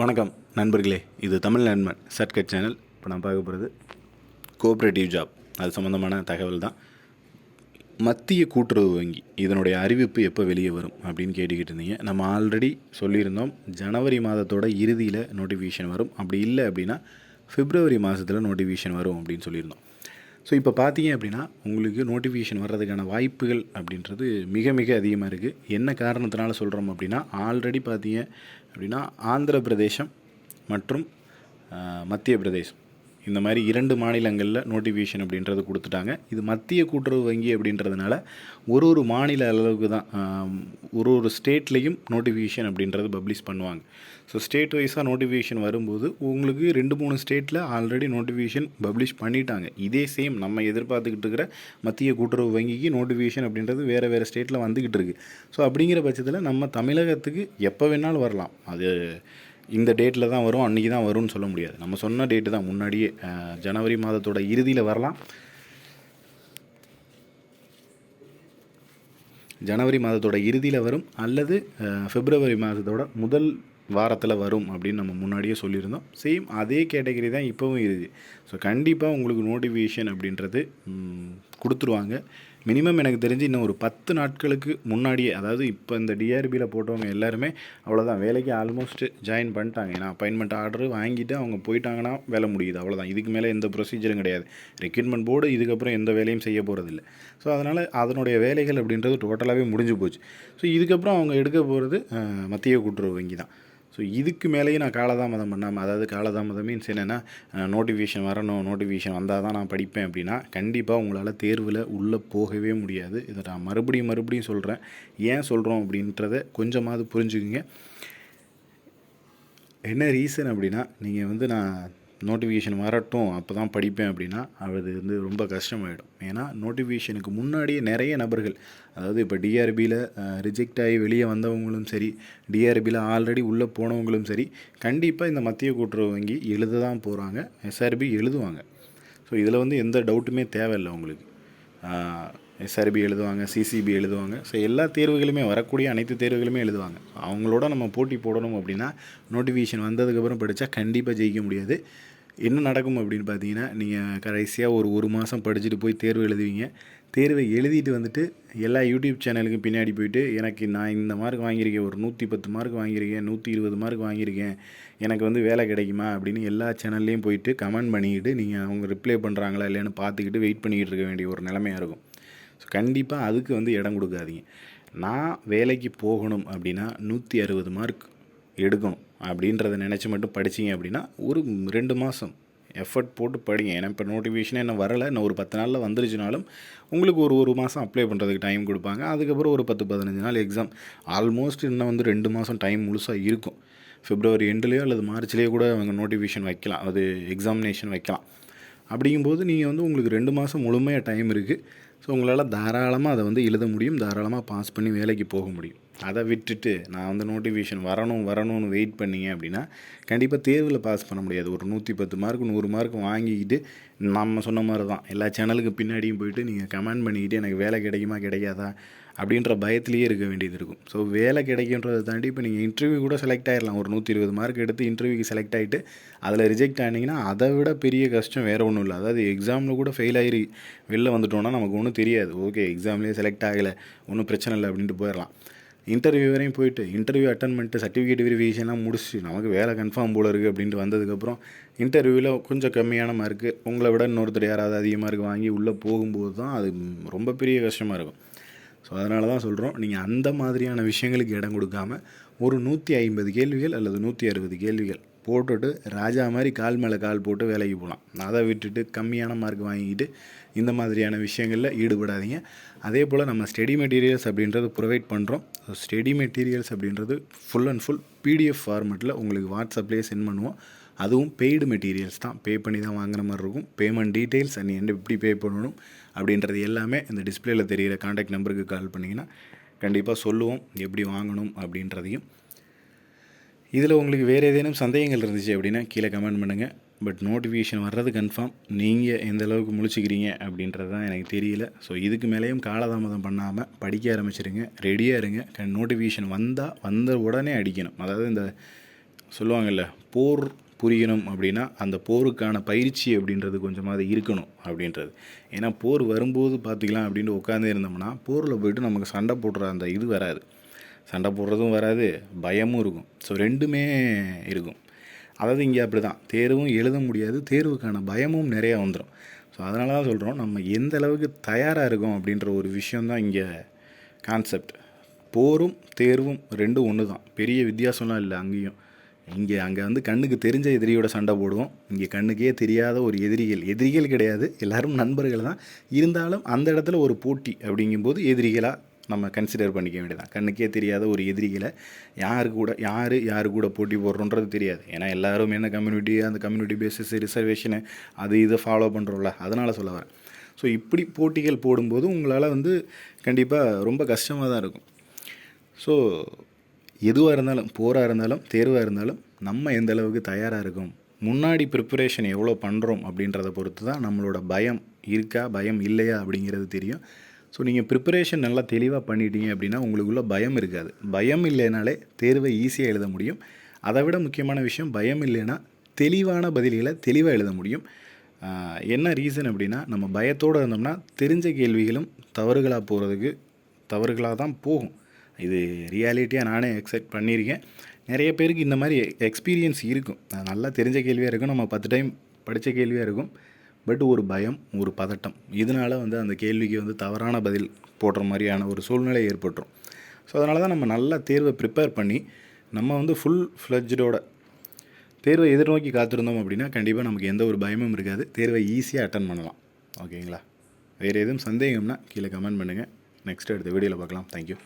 வணக்கம் நண்பர்களே இது தமிழ் நண்பன் சர்க்கட் சேனல். இப்போ நான் பார்க்க போகிறது கோஆப்ரேட்டிவ் ஜாப் அது சம்மந்தமான தகவல் தான். மத்திய கூட்டுறவு வங்கி இதனுடைய அறிவிப்பு எப்போ வெளியே வரும் அப்படின்னு கேட்டுக்கிட்டு இருந்தீங்க. நம்ம ஆல்ரெடி சொல்லியிருந்தோம் ஜனவரி மாதத்தோட இறுதியில் நோட்டிஃபிகேஷன் வரும். அப்படி இல்லை அப்படின்னா ஃபிப்ரவரி மாதத்தில் நோட்டிஃபிகேஷன் வரும் அப்படின்னு சொல்லியிருந்தோம். ஸோ இப்போ பார்த்தீங்க அப்படின்னா உங்களுக்கு நோட்டிஃபிகேஷன் வர்றதுக்கான வாய்ப்புகள் அப்படின்றது மிக மிக அதிகமாக இருக்குது என்ன காரணத்தினால சொல்கிறோம் அப்படின்னா ஆல்ரெடி பார்த்தீங்க அப்படின்னா ஆந்திர பிரதேசம் மற்றும் மத்திய பிரதேசம் இந்த மாதிரி இரண்டு மாநிலங்களில் நோட்டிஃபிகேஷன் அப்படின்றது கொடுத்துட்டாங்க. இது மத்திய கூட்டுறவு வங்கி அப்படின்றதுனால ஒரு ஒரு மாநில அளவுக்கு தான் ஒரு ஒரு ஸ்டேட்லேயும் நோட்டிஃபிகேஷன் அப்படின்றது பப்ளிஷ் பண்ணுவாங்க. ஸோ ஸ்டேட் வைஸாக நோட்டிஃபிகேஷன் வரும்போது உங்களுக்கு ரெண்டு மூணு ஸ்டேட்டில் ஆல்ரெடி நோட்டிஃபிகேஷன் பப்ளிஷ் பண்ணிட்டாங்க. இதே சேம் நம்ம எதிர்பார்த்துக்கிட்டு இருக்கிற மத்திய கூட்டுறவு வங்கிக்கு நோட்டிஃபிகேஷன் அப்படின்றது வேறு வேறு ஸ்டேட்டில் வந்துக்கிட்டு இருக்குது ஸோ அப்படிங்கிற பட்சத்தில் நம்ம தமிழகத்துக்கு எப்போ வேணாலும் வரலாம். அது இந்த டேட்டில் தான் வரும் அன்றைக்கி தான் வரும்னு சொல்ல முடியாது. நம்ம சொன்ன டேட்டு தான் முன்னாடியே ஜனவரி மாதத்தோட இறுதியில் வரலாம். ஜனவரி மாதத்தோட இறுதியில் வரும் அல்லது பிப்ரவரி மாதத்தோட முதல் வாரத்தில் வரும் அப்படின்னு நம்ம முன்னாடியே சொல்லியிருந்தோம். சேம் அதே கேட்டகரி தான் இப்போவும் இருக்குது ஸோ கண்டிப்பாக உங்களுக்கு நோட்டிஃபிகேஷன் அப்படின்றது கொடுத்துருவாங்க. மினிமம் எனக்கு தெரிஞ்சு இன்னும் ஒரு பத்து நாட்களுக்கு முன்னாடியே அதாவது இப்போ இந்த டிஆர்பியில் போட்டவங்க எல்லாருமே அவ்வளோதான் வேலைக்கு ஆல்மோஸ்ட் ஜாயின் பண்ணிட்டாங்க. ஏன்னா அப்பாயின்மெண்ட் ஆர்டர் வாங்கிட்டு அவங்க போயிட்டாங்கன்னா வேலை முடியுது. அவ்வளோதான் இதுக்கு மேலே எந்த ப்ரொசீஜரும் கிடையாது. ரெக்ரூட்மெண்ட் போர்டு இதுக்கப்புறம் எந்த வேலையும் செய்ய போகிறதில்ல ஸோ அதனால் அதனுடைய வேலைகள் அப்படின்றது டோட்டலாகவே முடிஞ்சு போச்சு. ஸோ இதுக்கப்புறம் அவங்க எடுக்க போகிறது மத்திய கூட்டுறவு வங்கி தான் ஸோ இதுக்கு மேலேயும் நான் காலதாமதம் பண்ணாமல் அதாவது காலதாமதம் மீன்ஸ் என்னென்னா நோட்டிஃபிகேஷன் வரணும் நோட்டிஃபிகேஷன் வந்தால் தான் நான் படிப்பேன் அப்படின்னா கண்டிப்பாக உங்களால் தேர்வில் உள்ளே போகவே முடியாது. இதை நான் மறுபடியும் மறுபடியும் சொல்கிறேன் ஏன் சொல்கிறோம் அப்படின்றத கொஞ்சமாவது புரிஞ்சுக்குங்க. என்ன ரீசன் அப்படின்னா நீங்கள் வந்து நான் நோட்டிஃபிகேஷன் வரட்டும் அப்போ தான் படிப்பேன் அப்படின்னா அது வந்து ரொம்ப கஷ்டமாயிடும். ஏன்னா நோட்டிஃபிகேஷனுக்கு முன்னாடியே நிறைய நபர்கள் அதாவது இப்போ டிஆர்பியில் ரிஜெக்ட் ஆகி வெளியே வந்தவங்களும் சரி டிஆர்பியில் ஆல்ரெடி உள்ளே போனவங்களும் சரி கண்டிப்பாக இந்த மத்திய கூட்டுறவு வங்கி எழுத தான் போகிறாங்க எஸ்ஆர்பி எழுதுவாங்க. ஸோ இதில் வந்து எந்த டவுட்டுமே தேவையில்லை உங்களுக்கு. எஸ்ஆர்பி எழுதுவாங்க சிசிபி எழுதுவாங்க. ஸோ எல்லா தேர்வுகளுமே வரக்கூடிய அனைத்து தேர்வுகளுமே எழுதுவாங்க. அவங்களோட நம்ம போட்டி போடணும் அப்படின்னா நோட்டிஃபிகேஷன் வந்ததுக்கப்புறம் படித்தா கண்டிப்பாக ஜெயிக்க முடியாது. என்ன நடக்கும் அப்படின்னு பார்த்தீங்கன்னா நீங்கள் கடைசியாக ஒரு ஒரு மாதம் படிச்சுட்டு போய் தேர்வு எழுதுவீங்க. தேர்வை எழுதிட்டு வந்துட்டு எல்லா யூடியூப் சேனலுக்கும் பின்னாடி போயிட்டு எனக்கு நான் இந்த மார்க் வாங்கியிருக்கேன் ஒரு நூற்றி பத்து மார்க் வாங்கியிருக்கேன் நூற்றி இருபது மார்க் வாங்கியிருக்கேன் எனக்கு வந்து வேலை கிடைக்குமா? அப்படின்னு எல்லா சேனல்லையும் போயிட்டு கமெண்ட் பண்ணிக்கிட்டு நீங்கள் அவங்க ரிப்ளை பண்ணுறாங்களா இல்லைன்னு பார்த்துக்கிட்டு வெயிட் பண்ணிக்கிட்டு இருக்க வேண்டிய ஒரு நிலைமையாக இருக்கும். ஸோ கண்டிப்பாக அதுக்கு வந்து இடம் கொடுக்காதீங்க. நான் வேலைக்கு போகணும் அப்படின்னா நூற்றி அறுபது மார்க் எடுக்கணும் அப்படின்றத நினச்சி மட்டும் படிச்சீங்க அப்படின்னா ஒரு ரெண்டு மாதம் எஃபர்ட் போட்டு படிங்க. ஏன்னா இப்போ நோட்டிஃபிகேஷனே என்ன வரலை. இன்னும் ஒரு பத்து நாளில் வந்துருச்சுனாலும் உங்களுக்கு ஒரு ஒரு மாதம் அப்ளை பண்ணுறதுக்கு டைம் கொடுப்பாங்க. அதுக்கப்புறம் ஒரு பத்து பதினஞ்சு நாள் எக்ஸாம் ஆல்மோஸ்ட் இன்னும் வந்து ரெண்டு மாதம் டைம் முழுசாக இருக்கும். ஃபிப்ரவரி எண்டுலேயோ அல்லது மார்ச்லேயோ கூட அவங்க நோட்டிஃபிகேஷன் வைக்கலாம். அது எக்ஸாமினேஷன் வைக்கலாம். அப்படிங்கும்போது நீங்கள் வந்து உங்களுக்கு ரெண்டு மாதம் முழுமையாக டைம் இருக்குது ஸோ உங்களால் தாராளமாக அதை வந்து எழுத முடியும். தாராளமாக பாஸ் பண்ணி வேலைக்கு போக முடியும். அதை விட்டுட்டு நான் வந்து நோட்டிஃபிகேஷன் வரணும் வரணும்னு வெயிட் பண்ணீங்க அப்படின்னா கண்டிப்பாக தேர்வில் பாஸ் பண்ண முடியாது. ஒரு நூற்றி பத்து மார்க் நூறு மார்க் வாங்கிக்கிட்டு நம்ம சொன்ன மாதிரி தான் எல்லா சேனலுக்கு பின்னாடியும் போயிட்டு நீங்கள் கமெண்ட் பண்ணிக்கிட்டு எனக்கு வேலை கிடைக்குமா கிடைக்காதா அப்படின்ற பயத்திலேயே இருக்க வேண்டியது இருக்கும். ஸோ வேலை கிடைக்குன்றதை தாண்டி இப்போ நீங்கள் இன்டர்வியூ கூட செலக்ட் ஆகிடலாம் ஒரு நூற்றி இருபது மார்க் எடுத்து இன்டர்வியூக்கு செலக்ட் ஆகிட்டு அதில் ரிஜெக்ட் ஆனீங்கன்னா அதை விட பெரிய கஷ்டம் வேறு ஒன்றும் இல்லை. அதாவது எக்ஸாமில் கூட ஃபெயில் ஆகி வெளில வந்துட்டோன்னா நமக்கு ஒன்றும் தெரியாது. ஓகே எக்ஸாம்லேயே செலக்ட் ஆகலை ஒன்றும் பிரச்சனை இல்லை அப்படின்ட்டு போயிடலாம் இன்டர்வியூ வரையும் போயிட்டு இன்டர்வியூ அட்டன் பண்ணிட்டு சர்டிஃபிகேட் வெரிஃபிகேஷன்லாம் முடிச்சு நமக்கு வேலை கன்ஃபார்ம் போல இருக்குது அப்படின்ட்டு வந்ததுக்கப்புறம் இன்டர்வியூவில் கொஞ்சம் கம்மியான மார்க்கு உங்களை விட இன்னொருத்தர் யாராவது அதிக மார்க் வாங்கி உள்ளே போகும்போது தான் அது ரொம்ப பெரிய கஷ்டமாக இருக்கும். ஸோ அதனால தான் சொல்கிறோம் நீங்கள் அந்த மாதிரியான விஷயங்களுக்கு இடம் கொடுக்காம ஒரு நூற்றி ஐம்பது கேள்விகள் அல்லது நூற்றி அறுபது கேள்விகள் போட்டுட்டு ராஜா மாதிரி கால் மேலே கால் போட்டு வேலைக்கு போகலாம் அதை விட்டுட்டு கம்மியான மார்க் வாங்கிக்கிட்டு இந்த மாதிரியான விஷயங்களில் ஈடுபடாதீங்க. அதே போல் நம்ம ஸ்டடி மெட்டீரியல்ஸ் அப்படின்றது ப்ரொவைட் பண்ணுறோம் ஸ்டடி மெட்டீரியல்ஸ் அப்படின்றது ஃபுல் அண்ட் ஃபுல் பிடிஎஃப் ஃபார்மெட்டில் உங்களுக்கு வாட்ஸ்அப்லேயே சென்ட் பண்ணுவோம். அதுவும் பெய்டு மெட்டீரியல்ஸ் தான். பே பண்ணி தான் வாங்குற மாதிரி இருக்கும். பேமெண்ட் டீட்டெயில்ஸ் அண்ட் என்ன எப்படி பே பண்ணணும் அப்படின்றது எல்லாமே இந்த டிஸ்பிளேல தெரிகிற காண்டாக்ட் நம்பருக்கு கால் பண்ணிங்கன்னா கண்டிப்பாக சொல்லுவோம். எப்படி வாங்கணும் அப்படின்றதையும். இதில் உங்களுக்கு வேறு ஏதேனும் சந்தேகங்கள் இருந்துச்சு அப்படின்னா கீழே கமெண்ட் பண்ணுங்கள் பட் நோட்டிஃபிகேஷன் வர்றது கன்ஃபார்ம். நீங்கள் எந்த அளவுக்கு முழிச்சிக்கிறீங்க அப்படின்றது தான் எனக்கு தெரியல. ஸோ இதுக்கு மேலேயும் காலதாமதம் பண்ணாமல் படிக்க ஆரம்பிச்சிருங்க. ரெடியாக இருங்க. நோட்டிஃபிகேஷன் வந்தால் வந்த உடனே அடிக்கணும். அதாவது இந்த சொல்லுவாங்கல்ல போர் புரியணும் அப்படின்னா அந்த போருக்கான பயிற்சி அப்படின்றது கொஞ்சமாவது இருக்கணும் அப்படின்றது. ஏன்னா போர் வரும்போது பார்த்துக்கலாம் அப்படின்ட்டு உட்காந்தே இருந்தோம்னா போரில் போயிட்டு நமக்கு சண்டை போடுற அந்த இது வராது. சண்டை போடுறதும் வராது பயமும் இருக்கும். ஸோ ரெண்டுமே இருக்கும். அதாவது இங்கே அப்படி தான் தேர்வும் எழுத முடியாது தேர்வுக்கான பயமும் நிறையா வந்துடும் ஸோ அதனால தான் சொல்கிறோம் நம்ம எந்த அளவுக்கு தயாராக இருக்கோம் அப்படின்ற ஒரு விஷயந்தான் இங்கே கான்செப்ட் போரும் தேர்வும் ரெண்டும் ஒன்று தான் பெரிய வித்தியாசம்லாம் இல்லை அங்கேயும். இங்கே அங்கே வந்து கண்ணுக்கு தெரிஞ்ச எதிரியோட சண்டை போடுவோம். இங்கே கண்ணுக்கே தெரியாத ஒரு எதிரிகள். எதிரிகள் கிடையாது. எல்லோரும் நண்பர்கள் தான். இருந்தாலும் அந்த இடத்துல ஒரு போட்டி அப்படிங்கும்போது எதிரிகளாக நம்ம கன்சிடர் பண்ணிக்க வேண்டியதான் கண்ணுக்கே தெரியாத ஒரு எதிரிகளை யார் கூட யார் யார் கூட போட்டி போடுறோன்றது தெரியாது. ஏன்னா எல்லாரும் என்ன கம்யூனிட்டி அந்த கம்யூனிட்டி பேசிஸ் ரிசர்வேஷனு அது இதை ஃபாலோ பண்ணுறோம்ல அதனால் சொல்ல வரேன். ஸோ இப்படி போட்டிகள் போடும்போது உங்களால் வந்து கண்டிப்பாக ரொம்ப கஷ்டமாக தான் இருக்கும். ஸோ எதுவாக இருந்தாலும் போராக இருந்தாலும் தேர்வாக இருந்தாலும் நம்ம எந்த அளவுக்கு தயாராக இருக்கும் முன்னாடி ப்ரிப்பரேஷன் எவ்வளோ பண்ணுறோம் அப்படின்றத பொறுத்து தான் நம்மளோட பயம் இருக்கா பயம் இல்லையா அப்படிங்கிறது தெரியும். ஸோ நீங்கள் ப்ரிப்பரேஷன் நல்லா தெளிவாக பண்ணிட்டீங்க அப்படின்னா உங்களுக்குள்ள பயம் இருக்காது. பயம் இல்லைனாலே தேர்வை ஈஸியாக எழுத முடியும். அதை விட முக்கியமான விஷயம் பயம் இல்லைன்னா தெளிவான பதில்களை தெளிவாக எழுத முடியும். என்ன ரீசன் அப்படின்னா நம்ம பயத்தோடு இருந்தோம்னா தெரிஞ்ச கேள்விகளும் தவறுகளாக போகிறதுக்கு தவறுகளாக தான் போகும். இது ரியாலிட்டியாக நானே எக்ஸெப்ட் பண்ணியிருக்கேன். நிறைய பேருக்கு இந்த மாதிரி எக்ஸ்பீரியன்ஸ் இருக்கும். அது நல்லா தெரிஞ்ச கேள்வியாக இருக்கும். நம்ம பத்து டைம் படித்த கேள்வியாக இருக்கும். பட் ஒரு பயம் ஒரு பதட்டம். இதனால வந்து அந்த கேள்விக்கு வந்து தவறான பதில் போடுற மாதிரியான ஒரு சூழ்நிலை ஏற்பட்டுரும். ஸோ அதனால தான் நம்ம நல்லா தேர்வை ப்ரிப்பேர் பண்ணி நம்ம வந்து ஃபுல் ஃப்ளட்ஜோட தேர்வை எதிர்நோக்கி காத்திருந்தோம் அப்படின்னா கண்டிப்பாக நமக்கு எந்த ஒரு பயமும் இருக்காது. தேர்வை ஈஸியாக அட்டன் பண்ணலாம். ஓகேங்களா வேறு எதுவும் சந்தேகம்னா கீழே கமெண்ட் பண்ணுங்கள் நெக்ஸ்ட் அடுத்த வீடியோவில் பார்க்கலாம். தேங்க்யூ